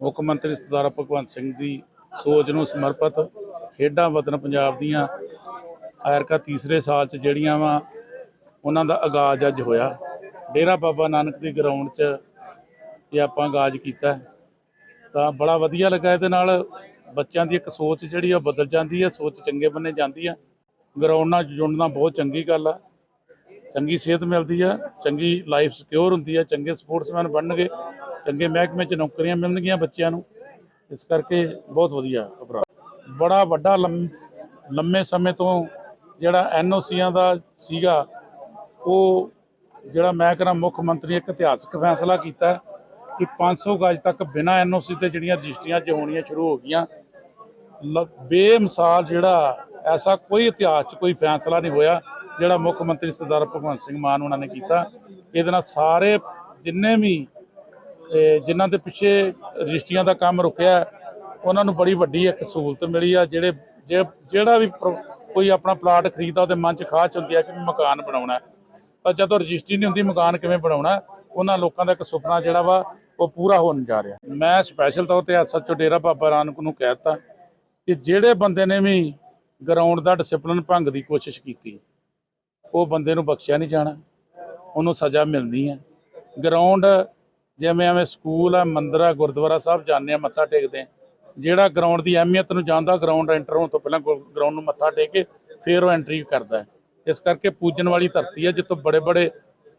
ਮੁੱਖ ਮੰਤਰੀ ਸਰਦਾਰ ਭਗਵੰਤ ਸਿੰਘ ਦੀ ਸੋਚ ਨੂੰ ਸਮਰਪਿਤ ਖੇਡਾਂ ਵਤਨ ਪੰਜਾਬ ਦੀਆਂ ਐਰਕਾ ਤੀਸਰੇ ਸਾਲ 'ਚ ਜਿਹੜੀਆਂ ਵਾ, ਉਹਨਾਂ ਦਾ ਆਗਾਜ਼ ਅੱਜ ਹੋਇਆ। ਡੇਰਾ ਬਾਬਾ ਨਾਨਕ ਦੀ ਗਰਾਊਂਡ 'ਚ ਇਹ ਆਪਾਂ ਆਗਾਜ਼ ਕੀਤਾ। ਤਾਂ ਬੜਾ ਵਧੀਆ ਲੱਗਾ ਇਹਦੇ ਨਾਲ। ਬੱਚਿਆਂ ਦੀ ਇੱਕ ਸੋਚ ਜਿਹੜੀ ਆ ਉਹ ਬਦਲ ਜਾਂਦੀ ਹੈ ਸੋਚ ਚੰਗੇ ਬੰਨੇ ਜਾਂਦੀ ਆ। ਗਰਾਊਂਡ ਨਾਲ ਜੁੜਨਾ ਬਹੁਤ ਚੰਗੀ ਗੱਲ ਆ। ਚੰਗੀ ਸਿਹਤ ਮਿਲਦੀ ਆ, ਚੰਗੀ ਲਾਈਫ ਸਿਕਿਉਰ ਹੁੰਦੀ ਆ, ਚੰਗੇ ਸਪੋਰਟਸਮੈਨ ਬਣਨਗੇ। ਚੰਗੇ ਮਹਿਕਮੇ 'ਚ ਨੌਕਰੀਆਂ ਮਿਲਣਗੀਆਂ ਬੱਚਿਆਂ ਨੂੰ। ਇਸ ਕਰਕੇ ਬਹੁਤ ਵਧੀਆ ਉਪਰਾਲਾ ਬੜਾ ਵੱਡਾ ਲੰਮ- ਲੰਮੇ ਸਮੇਂ ਤੋਂ ਜਿਹੜਾ ਐਨਓਸੀਆਂ ਦਾ ਸੀਗਾ, ਉਹ ਜਿਹੜਾ ਮੈਂ ਕਹਿੰਦਾ ਮੁੱਖ ਮੰਤਰੀ ਇੱਕ ਇਤਿਹਾਸਕ ਫੈਸਲਾ ਕੀਤਾ ਕਿ 500 ਗਜ ਤੱਕ ਬਿਨਾਂ ਐਨਓਸੀ ਤੇ ਜਿਹੜੀਆਂ ਰਜਿਸਟਰੀਆਂ ਚ ਹੋਣੀਆਂ ਸ਼ੁਰੂ ਹੋ ਗਈਆਂ। ਲ- ਬੇਮਿਸਾਲ ਜਿਹੜਾ ਐਸਾ ਕੋਈ ਇਤਿਹਾਸ 'ਚ ਕੋਈ ਫੈਸਲਾ ਨਹੀਂ ਹੋਇਆ ਜਿਹੜਾ ਮੁੱਖ ਮੰਤਰੀ ਸਰਦਾਰ ਭਗਵੰਤ ਸਿੰਘ ਮਾਨ ਉਹਨਾਂ ਨੇ ਕੀਤਾ। ਇਹਦੇ ਨਾਲ ਸਾਰੇ ਜਿੰਨੇ ਵੀ ਇਹ ਜਿਨ੍ਹਾਂ ਦੇ ਪਿੱਛੇ ਰਜਿਸਟਰੀਆਂ ਦਾ ਕੰਮ ਰੁਕਿਆ ਉਹਨਾਂ ਨੂੰ ਬੜੀ ਵੱਡੀ ਇੱਕ ਸਹੂਲਤ ਮਿਲੀ ਆ, ਜਿਹੜੇ ਜਿਹੜਾ ਵੀ ਪ੍ਰ- ਕੋਈ ਆਪਣਾ ਪਲਾਟ ਖਰੀਦਦਾ, ਉਹਦੇ ਮਨ 'ਚ ਖਾਚ ਹੁੰਦੀ ਆ ਕਿ ਮੈਂ ਮਕਾਨ ਬਣਾਉਣਾ ਹੈ। ਤਾਂ ਜਦੋਂ ਰਜਿਸਟਰੀ ਨਹੀਂ ਹੁੰਦੀ, ਮਕਾਨ ਕਿਵੇਂ ਬਣਾਉਣਾ ਉਹਨਾਂ ਲੋਕਾਂ ਦਾ ਇੱਕ ਸੁਪਨਾ ਜਿਹੜਾ ਵਾ, ਉਹ ਪੂਰਾ ਹੋਣ ਜਾ ਰਿਹਾ ਮੈਂ ਸਪੈਸ਼ਲ ਤੌਰ ਤੇ ਸੱਚੋ ਡੇਰਾ ਬਾਬਾ ਨਾਨਕ ਨੂੰ ਕਹਿ ਦਿੱਤਾ ਕਿ ਜਿਹੜੇ ਬੰਦੇ ਨੇ ਵੀ ਗਰਾਊਂਡ ਦਾ ਡਿਸਪਲਿਨ ਭੰਗ ਦੀ ਕੋਸ਼ਿਸ਼ ਕੀਤੀ, ਉਹ ਬੰਦੇ ਨੂੰ ਬਖਸ਼ਿਆ ਨਹੀਂ ਜਾਣਾ, ਉਹਨੂੰ ਸਜ਼ਾ ਮਿਲਣੀ ਹੈ ਗਰਾਊਂਡ ਜਿਵੇਂ ਐਵੇਂ ਸਕੂਲ ਆ ਮੰਦਿਰ ਆ ਗੁਰਦੁਆਰਾ ਸਾਹਿਬ ਜਾਂਦੇ ਆ ਮੱਥਾ ਟੇਕਦੇ ਆ। ਜਿਹੜਾ ਗਰਾਊਂਡ ਦੀ ਅਹਿਮੀਅਤ ਨੂੰ ਜਾਣਦਾ ਗਰਾਊਂਡ ਐਂਟਰ ਹੋਣ ਤੋਂ ਪਹਿਲਾਂ ਗਰਾਊਂਡ ਨੂੰ ਮੱਥਾ ਟੇਕ ਕੇ ਫਿਰ ਉਹ ਐਂਟਰੀ ਕਰਦਾ ਇਸ ਕਰਕੇ ਪੂਜਣ ਵਾਲੀ ਧਰਤੀ ਹੈ ਜਿੱਥੋਂ ਬੜੇ ਬੜੇ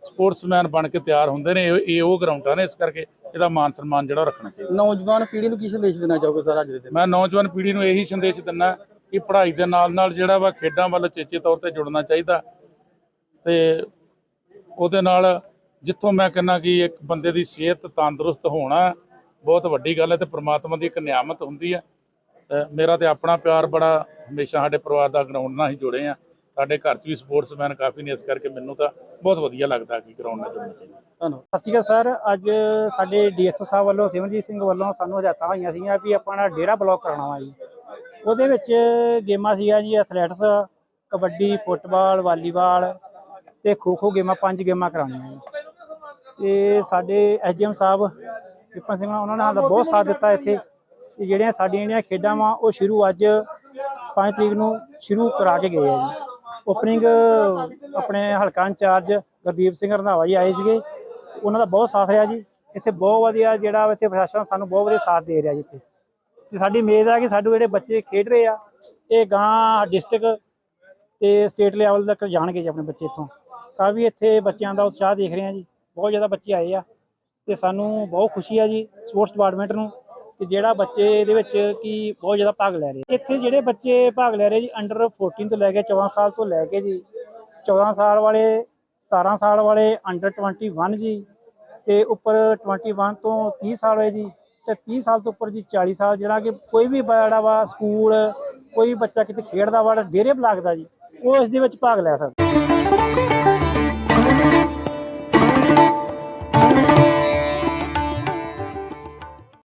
ਸਪੋਰਟਸਮੈਨ ਬਣ ਕੇ ਤਿਆਰ ਹੁੰਦੇ ਨੇ ਇਹ ਉਹ ਗਰਾਊਂਡਾਂ ਨੇ ਇਸ ਕਰਕੇ ਇਹਦਾ ਮਾਨ ਸਨਮਾਨ ਜਿਹੜਾ ਰੱਖਣਾ ਚਾਹੀਦਾ। ਨੌਜਵਾਨ ਪੀੜ੍ਹੀ ਨੂੰ ਕੀ ਸੰਦੇਸ਼ ਦੇਣਾ ਚਾਹੋਗੇ ਸਰ ਅੱਜ ਦੇ ਦਿਨ? ਮੈਂ ਨੌਜਵਾਨ ਪੀੜ੍ਹੀ ਨੂੰ ਇਹੀ ਸੰਦੇਸ਼ ਦਿੰਦਾ ਕਿ ਪੜ੍ਹਾਈ ਦੇ ਨਾਲ ਨਾਲ ਜਿਹੜਾ ਵਾ ਖੇਡਾਂ ਵੱਲ ਚੇਚੇ ਤੌਰ ਤੇ ਜੁੜਨਾ ਚਾਹੀਦਾ ਤੇ ਉਹਦੇ ਨਾਲ ਜਿੱਥੋਂ ਮੈਂ ਕਹਿੰਦਾ ਕਿ ਇੱਕ ਬੰਦੇ ਦੀ ਸਿਹਤ ਤੰਦਰੁਸਤ ਹੋਣਾ ਬਹੁਤ ਵੱਡੀ ਗੱਲ ਹੈ ਤੇ ਪ੍ਰਮਾਤਮਾ ਦੀ ਇੱਕ ਨਿਆਮਤ ਹੁੰਦੀ ਹੈ। ਮੇਰਾ ਤੇ ਆਪਣਾ ਪਿਆਰ ਬੜਾ ਹਮੇਸ਼ਾ ਸਾਡੇ ਪਰਿਵਾਰ ਦਾ ਗਰਾਊਂਡ ਨਾਲ ਹੀ ਜੁੜੇ ਆ ਸਾਡੇ ਘਰ 'ਚ ਵੀ ਸਪੋਰਟਸਮੈਨ ਕਾਫੀ ਨੇ ਇਸ ਕਰਕੇ ਮੈਨੂੰ ਤਾਂ ਬਹੁਤ ਵਧੀਆ ਲੱਗਦਾ ਕਿ ਗਰਾਊਂਡ ਨਾਲ ਜੁੜਨਾ ਚਾਹੀਦਾ ਧੰਨਵਾਦ। ਸਤਿ ਸ਼੍ਰੀ ਅਕਾਲ ਸਰ। ਅੱਜ ਸਾਡੇ ਡੀਐਸਓ ਸਾਹਿਬ ਵੱਲੋਂ ਸਿਮਰਜੀਤ ਸਿੰਘ ਵੱਲੋਂ ਸਾਨੂੰ ਹਦਾਇਤਾਂ ਹੋਈਆਂ ਸੀਗੀਆਂ ਵੀ ਆਪਾਂ ਡੇਰਾ ਬਲੌਕ ਕਰਾਉਣਾ ਵਾ ਜੀ। ਉਹਦੇ ਵਿੱਚ ਗੇਮਾਂ ਸੀਗੀਆਂ ਜੀ, ਐਥਲੈਟਿਕਸ, ਕਬੱਡੀ, ਫੁੱਟਬਾਲ, ਵਾਲੀਬਾਲ ਤੇ ਖੋ ਖੋ ਗੇਮਾਂ, ਪੰਜ ਗੇਮਾਂ ਕਰਾਉਣੀਆਂ ਜੀ। ਤੇ ਸਾਡੇ ਐਸਡੀਐਮ ਸਾਹਿਬ ਵਿਪਨ ਸਿੰਘ ਉਹਨਾਂ ਨੇ ਸਾਡਾ ਬਹੁਤ ਸਾਥ ਦਿੱਤਾ ਇੱਥੇ। ਤੇ ਜਿਹੜੀਆਂ ਸਾਡੀਆਂ ਜਿਹੜੀਆਂ ਖੇਡਾਂ ਵਾ, ਉਹ ਸ਼ੁਰੂ ਅੱਜ 5 ਤਰੀਕ ਨੂੰ ਸ਼ੁਰੂ ਕਰਾ ਕੇ ਗਏ ਆ ਜੀ। ਓਪਨਿੰਗ ਆਪਣੇ ਹਲਕਾ ਇੰਚਾਰਜ ਗੁਰਦੀਪ ਸਿੰਘ ਰੰਧਾਵਾ ਜੀ ਆਏ ਸੀਗੇ। ਉਹਨਾਂ ਦਾ ਬਹੁਤ ਸਾਥ ਰਿਹਾ ਜੀ। ਇੱਥੇ ਬਹੁਤ ਵਧੀਆ ਜਿਹੜਾ ਇੱਥੇ ਪ੍ਰਸ਼ਾਸਨ ਸਾਨੂੰ ਬਹੁਤ ਵਧੀਆ ਸਾਥ ਦੇ ਰਿਹਾ ਜੀ ਇੱਥੇ। ਤੇ ਸਾਡੀ ਉਮੀਦ ਹੈ ਕਿ ਸਾਡੇ ਜਿਹੜੇ ਬੱਚੇ ਖੇਡ ਰਹੇ ਆ, ਇਹ ਗਾਂ ਡਿਸਟ੍ਰਿਕਟ ਤੇ ਸਟੇਟ ਲੈਵਲ ਤੱਕ ਜਾਣਗੇ ਜੀ ਆਪਣੇ ਬੱਚੇ ਇੱਥੋਂ। ਕਾਫੀ ਇੱਥੇ ਬੱਚਿਆਂ ਦਾ ਉਤਸ਼ਾਹ ਦੇਖ ਰਹੇ ਆ ਜੀ। ਬਹੁਤ ਜ਼ਿਆਦਾ ਬੱਚੇ ਆਏ ਆ ਤੇ ਸਾਨੂੰ ਬਹੁਤ ਖੁਸ਼ੀ ਆ ਜੀ ਸਪੋਰਟਸ ਡਿਪਾਰਟਮੈਂਟ ਨੂੰ ਕਿ ਜਿਹੜਾ ਬੱਚੇ ਇਹਦੇ ਵਿੱਚ ਕੀ ਬਹੁਤ ਜ਼ਿਆਦਾ ਭਾਗ ਲੈ ਰਹੇ ਇੱਥੇ ਜਿਹੜੇ ਬੱਚੇ ਭਾਗ ਲੈ ਰਹੇ ਜੀ ਅੰਡਰ 14 ਤੋਂ ਲੈ ਕੇ 14 ਸਾਲ ਤੋਂ ਲੈ ਕੇ ਜੀ 14 ਸਾਲ ਵਾਲੇ 17 ਸਾਲ ਵਾਲੇ ਅੰਡਰ 21 ਜੀ ਤੇ ਉੱਪਰ 21 ਤੋਂ 30 ਸਾਲ ਹੋਏ ਜੀ ਤੇ 30 ਸਾਲ ਤੋਂ ਉੱਪਰ ਜੀ 40 ਸਾਲ ਜਿਹੜਾ ਕਿ ਕੋਈ ਵੀ ਜਿਹੜਾ ਵਾ ਸਕੂਲ ਕੋਈ ਵੀ ਬੱਚਾ ਕਿਤੇ ਖੇਡਦਾ ਵਾ, ਡੇਰੇ ਬਲਾਕ ਦਾ ਜੀ, ਉਹ ਇਸ ਦੇ ਵਿੱਚ ਭਾਗ ਲੈ ਸਕਦਾ।